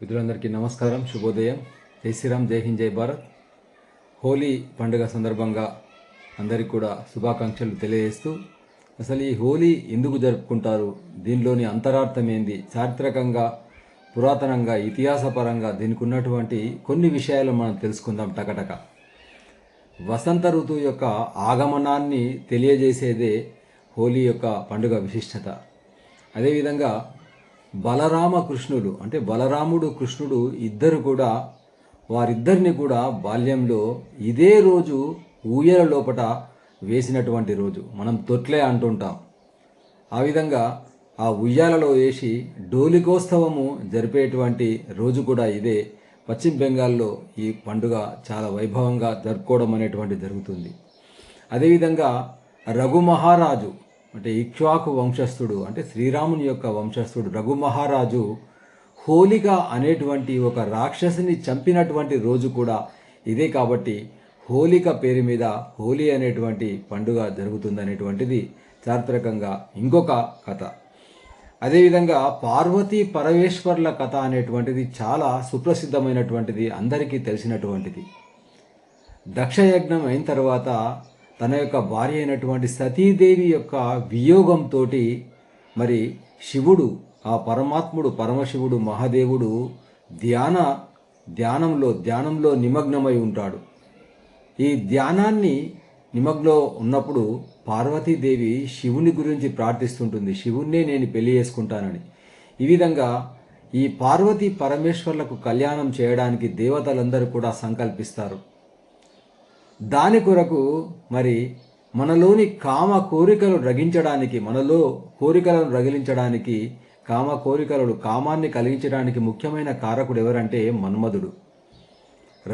మిత్రులందరికీ నమస్కారం శుభోదయం. జై శ్రీరామ్ జై హింద్ జై భారత్. హోలీ పండుగ సందర్భంగా అందరికీ కూడా శుభాకాంక్షలు తెలియజేస్తూ అసలు ఈ హోలీ ఎందుకు జరుపుకుంటారు? దీనిలోని అంతరార్థం ఏంది? చారిత్రకంగా పురాతనంగా ఇతిహాసపరంగా దీనికి ఉన్నటువంటి కొన్ని విషయాలు మనం తెలుసుకుందాం టకటక. వసంత ఋతువు యొక్క ఆగమనాన్ని తెలియజేసేదే హోలీ యొక్క పండుగ విశిష్టత. అదేవిధంగా బలరామ కృష్ణుడు అంటే బలరాముడు కృష్ణుడు ఇద్దరు కూడా వారిద్దరిని కూడా బాల్యంలో ఇదే రోజు ఊయల లోపట వేసినటువంటి రోజు. మనం తొట్లే అంటుంటాం. ఆ విధంగా ఆ ఉయ్యాలలో వేసి డోలికోత్సవము జరిపేటువంటి రోజు కూడా ఇదే. పశ్చిమ బెంగాల్లో ఈ పండుగ చాలా వైభవంగా జరుపుకోవడం అనేటువంటి జరుగుతుంది. అదేవిధంగా రఘు మహారాజు అంటే ఇక్ష్వాకు వంశస్థుడు అంటే శ్రీరాముని యొక్క వంశస్థుడు రఘు మహారాజు హోలిక అనేటువంటి ఒక రాక్షసిని చంపినటువంటి రోజు కూడా ఇదే కాబట్టి హోలిక పేరు మీద హోలీ అనేటువంటి పండుగ జరుగుతుంది అనేటువంటిది చారిత్రకంగా ఇంకొక కథ. అదేవిధంగా పార్వతీ పరమేశ్వర్ల కథ అనేటువంటిది చాలా సుప్రసిద్ధమైనటువంటిది అందరికీ తెలిసినటువంటిది. దక్షయజ్ఞం అయిన తర్వాత తన యొక్క భార్య అయినటువంటి సతీదేవి యొక్క వియోగంతో మరి శివుడు ఆ పరమాత్ముడు పరమశివుడు మహాదేవుడు ధ్యాన ధ్యానంలో ధ్యానంలో నిమగ్నమై ఉంటాడు. ఈ ధ్యానాన్ని నిమగ్లో ఉన్నప్పుడు పార్వతీదేవి శివుని గురించి ప్రార్థిస్తుంటుంది. శివుణ్ణే నేను పెళ్ళి చేసుకుంటానని. ఈ విధంగా ఈ పార్వతీ పరమేశ్వర్లకు కళ్యాణం చేయడానికి దేవతలందరూ కూడా సంకల్పిస్తారు. దాని కొరకు మరి మనలోని కామ కోరికలు రగించడానికి మనలో కోరికలను రగిలించడానికి కామ కోరికలు కామాన్ని కలిగించడానికి ముఖ్యమైన కారకుడు ఎవరంటే మన్మధుడు.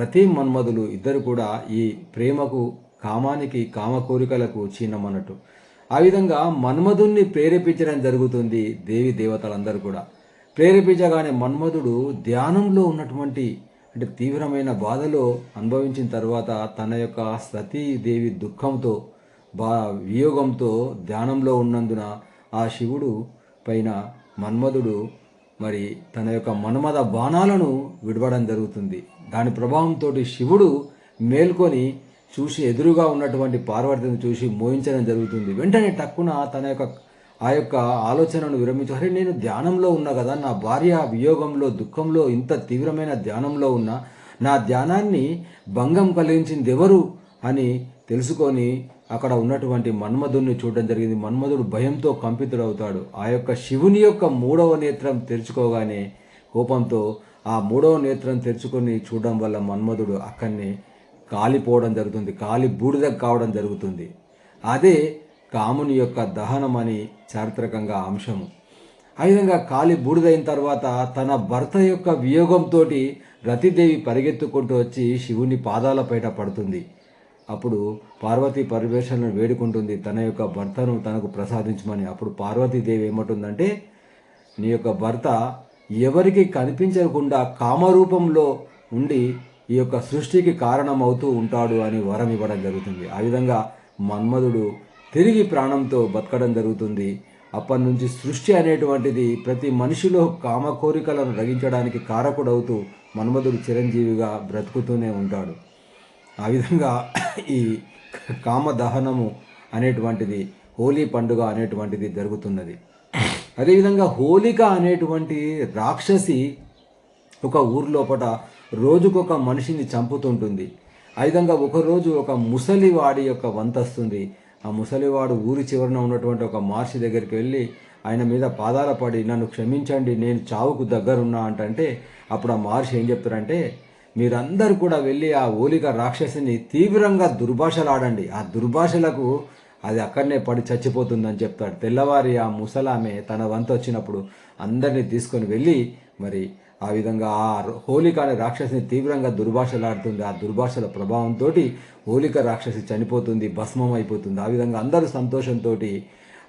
రతి మన్మధులు ఇద్దరు కూడా ఈ ప్రేమకు కామానికి కామ కోరికలకు చిహ్నమన్నట్టు. ఆ విధంగా మన్మధుణ్ణి ప్రేరేపించడం జరుగుతుంది దేవి దేవతలందరూ కూడా. ప్రేరేపించగానే మన్మధుడు ధ్యానంలో ఉన్నటువంటి అంటే తీవ్రమైన బాధలో అనుభవించిన తర్వాత తన యొక్క సతీదేవి దుఃఖంతో బా వియోగంతో ధ్యానంలో ఉన్నందున ఆ శివుడు పైన మన్మధుడు మరి తన యొక్క మన్మద బాణాలను విడవడం జరుగుతుంది. దాని ప్రభావంతో శివుడు మేల్కొని చూసి ఎదురుగా ఉన్నటువంటి పార్వతిని చూసి మోహించడం జరుగుతుంది. వెంటనే టక్కున తన యొక్క ఆ యొక్క ఆలోచనను విరమించారు అరే నేను ధ్యానంలో ఉన్నా కదా నా భార్య వియోగంలో దుఃఖంలో ఇంత తీవ్రమైన ధ్యానంలో ఉన్నా నా ధ్యానాన్ని భంగం కలిగించింది ఎవరు అని తెలుసుకొని అక్కడ ఉన్నటువంటి మన్మధుడిని చూడడం జరిగింది. మన్మధుడు భయంతో కంపితుడవుతాడు. ఆ యొక్క శివుని యొక్క మూడవ నేత్రం తెరుచుకోగానే కోపంతో ఆ మూడవ నేత్రం తెరుచుకొని చూడడం వల్ల మన్మధుడు అక్కడనే కాలిపోవడం జరుగుతుంది. కాలి బూడిద కావడం జరుగుతుంది. అదే కాముని యొక్క దహనం అని చారిత్రకంగా అంశము. ఆ విధంగా కాలి బూడిదైన తర్వాత తన భర్త యొక్క వియోగంతో రతిదేవి పరిగెత్తుకుంటూ వచ్చి శివుని పాదాల పైట పడుతుంది. అప్పుడు పార్వతీ పరివేషణను వేడుకుంటుంది. తన యొక్క భర్తను తనకు ప్రసాదించమని. అప్పుడు పార్వతీదేవి ఏమంటుందంటే నీ యొక్క భర్త ఎవరికి కనిపించకుండా కామరూపంలో ఉండి ఈ యొక్క సృష్టికి కారణమవుతూ ఉంటాడు అని వరం ఇవ్వడం జరుగుతుంది. ఆ విధంగా మన్మధుడు తిరిగి ప్రాణంతో బతకడం జరుగుతుంది. అప్పటి నుంచి సృష్టి అనేటువంటిది ప్రతి మనిషిలో కామ కోరికలను రగించడానికి కారకుడవుతూ మన్మధుడు చిరంజీవిగా బ్రతుకుతూనే ఉంటాడు. ఆ విధంగా ఈ కామ దహనము అనేటువంటిది హోలీ పండుగ అనేటువంటిది జరుగుతున్నది. అదేవిధంగా హోలిక అనేటువంటి రాక్షసి ఒక ఊర్లోపట రోజుకొక మనిషిని చంపుతుంటుంది. ఆ విధంగా ఒకరోజు ఒక ముసలివాడి యొక్క వంతస్తుంది ఆ ముసలివాడు ఊరి చివరన ఉన్నటువంటి ఒక మహర్షి దగ్గరికి వెళ్ళి ఆయన మీద పాదాల పడి నన్ను క్షమించండి నేను చావుకు దగ్గరున్నా అంటే అప్పుడు ఆ మహర్షి ఏం చెప్తారంటే మీరందరూ కూడా వెళ్ళి ఆ ఓలిక రాక్షసిని తీవ్రంగా దుర్భాషలాడండి. ఆ దుర్భాషలకు అది అక్కడనే పడి చచ్చిపోతుందని చెప్తాడు. తెల్లవారి ఆ ముసలామె తన వంతు వచ్చినప్పుడు అందరినీ తీసుకొని వెళ్ళి మరి ఆ విధంగా ఆ హోలిక అనే రాక్షసిని తీవ్రంగా దుర్భాషలాడుతుంది ఆ దుర్భాషల ప్రభావంతో హోలిక రాక్షసి చనిపోతుంది భస్మం అయిపోతుంది. ఆ విధంగా అందరూ సంతోషంతో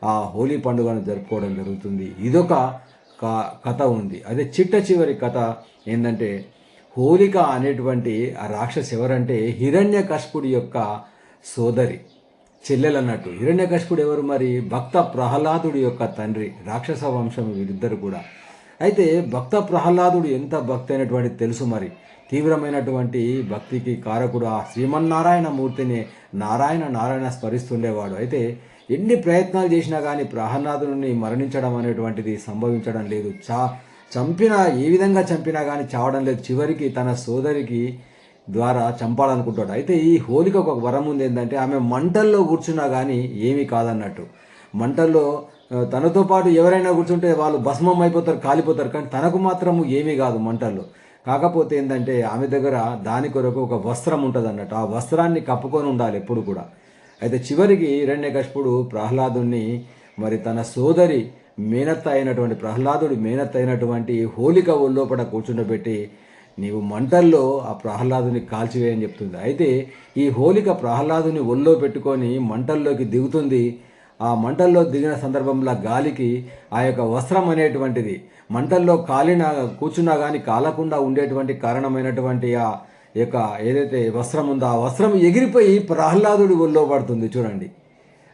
ఆ హోలీ పండుగను జరుపుకోవడం జరుగుతుంది. ఇదొక కథ ఉంది. అదే చిట్ట చివరి కథ ఏంటంటే హోలిక అనేటువంటి ఆ రాక్షసి ఎవరంటే హిరణ్యకశిపుడి యొక్క సోదరి చెల్లెలు అన్నట్టు హిరణ్యకశిపుడు ఎవరు మరి? భక్త ప్రహ్లాదుడి యొక్క తండ్రి రాక్షస వంశం వీరిద్దరు కూడా. అయితే భక్త ప్రహ్లాదుడు ఎంత భక్తి అయినటువంటి తెలుసు మరి. తీవ్రమైనటువంటి భక్తికి కారకుడు ఆ శ్రీమన్నారాయణ మూర్తిని నారాయణ నారాయణ స్మరిస్తుండేవాడు. అయితే ఎన్ని ప్రయత్నాలు చేసినా కానీ ప్రహ్లాదుని మరణించడం అనేటువంటిది సంభవించడం లేదు. చా చంపినా ఏ విధంగా చంపినా కానీ చావడం లేదు. చివరికి తన సోదరికి ద్వారా చంపాలనుకుంటాడు. అయితే ఈ హోలిక ఒక వరం ఉంది ఏంటంటే ఆమె మంటల్లో కూర్చున్నా కానీ ఏమీ కాదన్నట్టు. మంటల్లో తనతో పాటు ఎవరైనా కూర్చుంటే వాళ్ళు భస్మం అయిపోతారు కాలిపోతారు. కానీ తనకు మాత్రము ఏమీ కాదు మంటల్లో. కాకపోతే ఏంటంటే ఆమె దగ్గర దాని కొరకు ఒక వస్త్రం ఉంటుంది అన్నట్టు ఆ వస్త్రాన్ని కప్పుకొని ఉండాలి ఎప్పుడు కూడా. అయితే చివరికి హిరణ్యకశిపుడు ప్రహ్లాదుని మరి తన సోదరి మేనత్త అయినటువంటి ప్రహ్లాదుడు మేనత్త అయినటువంటి హోలిక ఒళ్ళోపట కూర్చుండబెట్టి నీవు మంటల్లో ఆ ప్రహ్లాదుని కాల్చివేయని చెప్తుంది. అయితే ఈ హోలిక ప్రహ్లాదుని ఒళ్ళో పెట్టుకొని మంటల్లోకి దిగుతుంది. ఆ మంటల్లో దిగిన సందర్భంలో గాలికి ఆ యొక్క వస్త్రం అనేటువంటిది. మంటల్లో కాలిన కూర్చున్నా కానీ కాలకుండా ఉండేటువంటి కారణమైనటువంటి ఆ యొక్క ఏదైతే వస్త్రం ఉందో ఆ వస్త్రం ఎగిరిపోయి ప్రహ్లాదుడి ఒళ్ళో పడుతుంది చూడండి.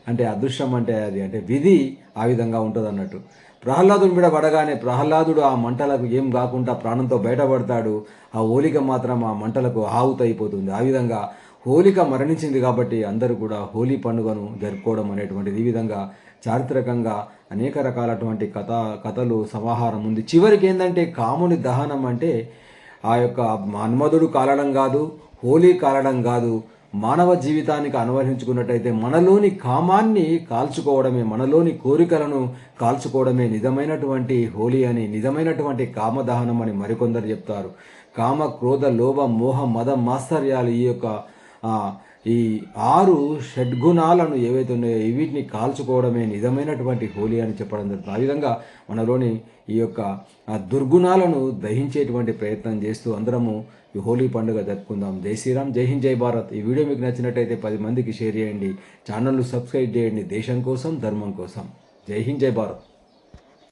అంటే అదృష్టం అంటే అది. అంటే విధి ఆ విధంగా ఉంటుంది అన్నట్టు ప్రహ్లాదుని మీద పడగానే ప్రహ్లాదుడు ఆ మంటలకు ఏం కాకుండా ప్రాణంతో బయటపడతాడు. ఆ ఓలిక మాత్రం ఆ మంటలకు ఆహుతైపోతుంది. ఆ విధంగా హోలిక మరణించింది కాబట్టి అందరూ కూడా హోలీ పండుగను జరుపుకోవడం అనేటువంటిది ఈ విధంగా చారిత్రకంగా అనేక రకాలటువంటి కథ కథలు సమాహారం ఉంది. చివరికి ఏంటంటే కాముని దహనం అంటే ఆ యొక్క మన్మధుడు కాలడం కాదు హోలీ కాలడం కాదు మానవ జీవితానికి అనువహించుకున్నట్టయితే మనలోని కామాన్ని కాల్చుకోవడమే మనలోని కోరికలను కాల్చుకోవడమే నిజమైనటువంటి హోలీ అని నిజమైనటువంటి కామదహనం అని మరికొందరు చెప్తారు. కామ క్రోధ లోభ మోహ మద మాత్సర్యాలు ఈ యొక్క ఈ ఆరు షడ్గుణాలను ఏవైతే ఉన్నాయో వీటిని కాల్చుకోవడమే నిజమైనటువంటి హోలీ అని చెప్పడం జరుగుతుంది. ఆ విధంగా మనలోని ఈ యొక్క దుర్గుణాలను దహించేటువంటి ప్రయత్నం చేస్తూ అందరము ఈ హోలీ పండుగ జరుపుకుందాం. జై శ్రీరామ్ జై హింద్ జై భారత్. ఈ వీడియో మీకు నచ్చినట్టయితే పది మందికి షేర్ చేయండి. ఛానల్ను సబ్స్క్రైబ్ చేయండి దేశం కోసం ధర్మం కోసం. జై హింద్ జై భారత్.